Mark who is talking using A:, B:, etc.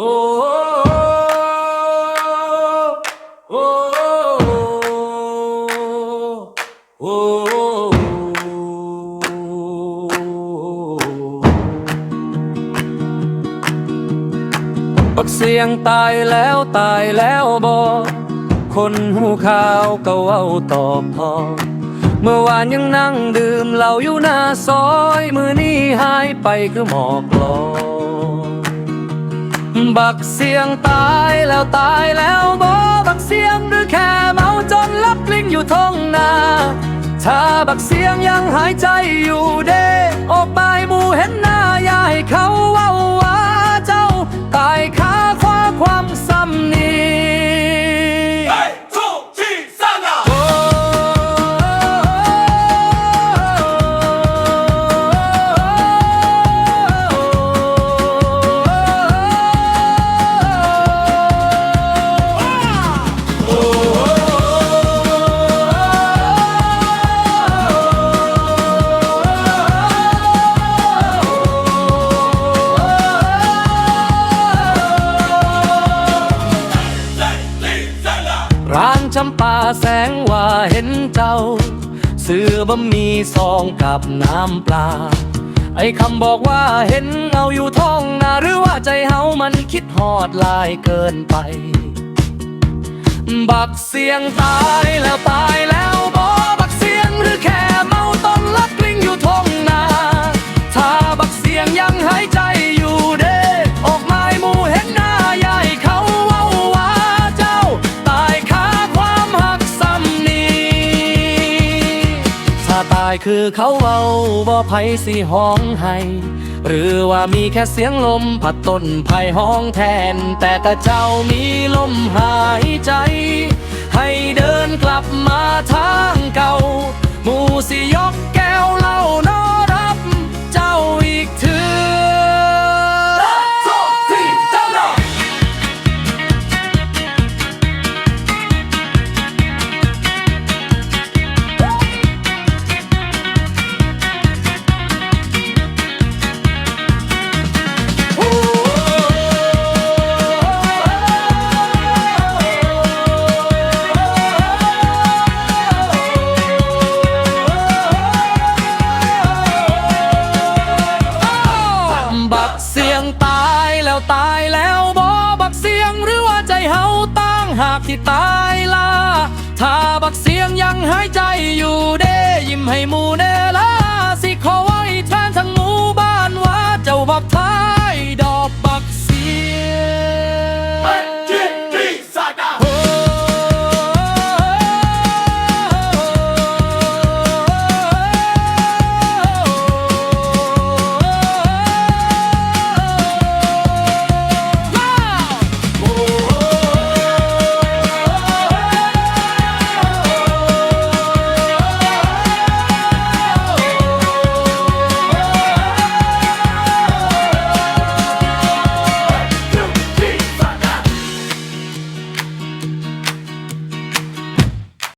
A: โอ้โอ้โอ้ปักเสียงตายแล้วตายแล้วบอคนหูข่าวก็เว้าตอบพอ เมื่อวานยังนั่งดื่มเหล้าอยู่หน้าซอย มือนี้หายไปคือหมอกลอย บักเสียงตายแล้วตายแล้วบอบักเสียงหรือแค่เมาจนลับกลิ้งอยู่ท้องนา ถ้าบักเสียงยังหายใจอยู่ จำปาแสงว่าเห็นเจ้า เสือบะมีซองกับน้ำปลา ไอ้คำบอกว่าเห็นเอาอยู่ท้องนาหรือว่าใจเฮามันคิดหอดลายเกินไป บักเสียงตายแล้วตายแล้วายคือเขาเว้าบ่ไผสิห้องให้หรือว่ามีแค่เสียงลมพัดต้นไผ่ห้องแทน แต่กระเจ้ามีลมหายใจ ให้เดินกลับมาทางเก่า ตายแล้วบอบักเสียงหรือว่าใจเฮาตั้งหากที่ตายล่ะถ้าบักเสียงยังหายใจอยู่เด้ยิ้มให้หมูเนล่าสิขอไว้แทนทั้งหมู่บ้านว่าเจ้าบับทา